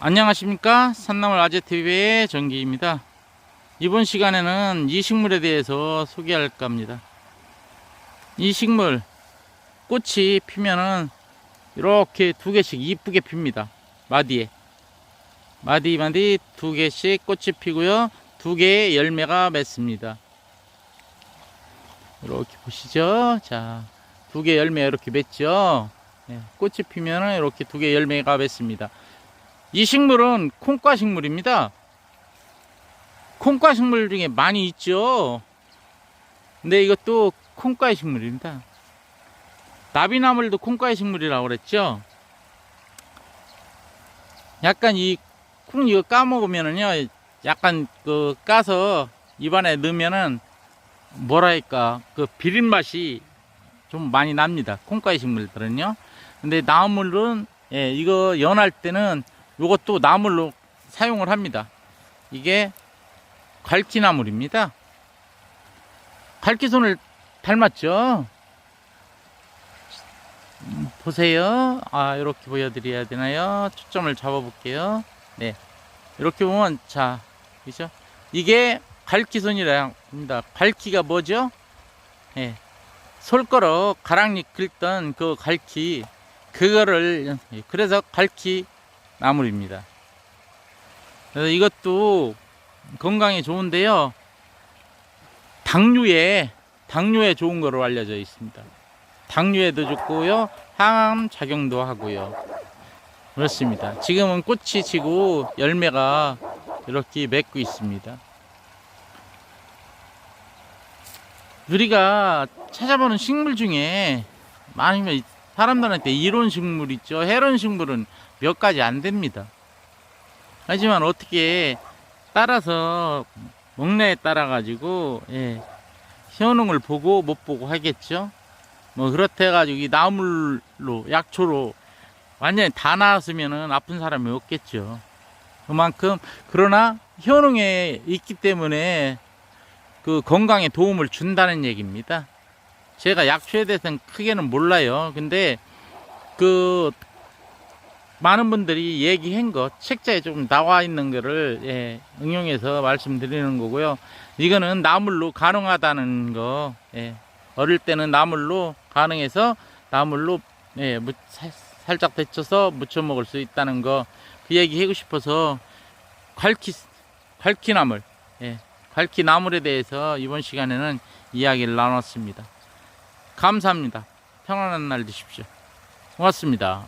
안녕하십니까? 산나물 아재TV의 정기입니다. 이번 시간에는 이 식물에 대해서 소개할까 합니다. 이 식물 꽃이 피면은 이렇게 두 개씩 이쁘게 핍니다. 마디에. 마디 마디 두 개씩 꽃이 피고요. 두 개의 열매가 맺습니다. 이렇게 보시죠. 자두 개 열매 이렇게 맺죠. 예, 꽃이 피면은 이렇게 두 개 열매가 맺습니다 이 식물은 콩과 식물입니다. 콩과 식물 중에 많이 있죠. 근데 이것도 콩과의 식물입니다. 나비나물도 콩과의 식물이라고 그랬죠. 약간 이 콩 이거 까먹으면은요, 약간 그 까서 입안에 넣으면은 뭐랄까 그 비린 맛이 좀 많이 납니다. 콩과의 식물들은요. 근데 나물은 예, 이거 연할 때는 요것도 나물로 사용을 합니다. 이게 갈기나물입니다. 갈기손을 닮았죠? 음, 보세요. 아, 이렇게 보여드려야 되나요? 초점을 잡아볼게요. 네. 이렇게 보면, 자, 그죠? 이게 갈기손이라 합니다. 갈기가 뭐죠? 예. 솔거로 가랑잎 긁던 그 갈기, 그거를, 그래서 갈기 나물입니다. 그래서 이것도 건강에 좋은데요. 당류에 당류에 좋은 거로 알려져 있습니다. 당류에도 좋고요. 항암 작용도 하고요. 그렇습니다. 지금은 꽃이 지고 열매가 이렇게 맺고 있습니다. 우리가 찾아보는 식물 중에 많으면 사람들한테 이론 식물 있죠. 해론 식물은 몇 가지 안 됩니다. 하지만 어떻게 따라서 먹내에 따라 가지고 예, 효능을 보고 못 보고 하겠죠. 뭐 그렇다 해가지고 이 나물로 약초로 완전히 다 나왔으면은 아픈 사람이 없겠죠. 그만큼 그러나 효능에 있기 때문에 그 건강에 도움을 준다는 얘기입니다. 제가 약초에 대해서는 크게는 몰라요. 근데 그 많은 분들이 얘기한 것, 책자에 좀 나와 있는 거를 예, 응용해서 말씀드리는 거고요. 이거는 나물로 가능하다는 거, 예, 어릴 때는 나물로 가능해서 나물로 예, 무, 살, 살짝 데쳐서 무쳐 먹을 수 있다는 거, 그 얘기 하고 싶어서 괄키, 괄키나물, 예, 괄키나물에 대해서 이번 시간에는 이야기를 나눴습니다. 감사합니다. 평안한 날 되십시오. 고맙습니다.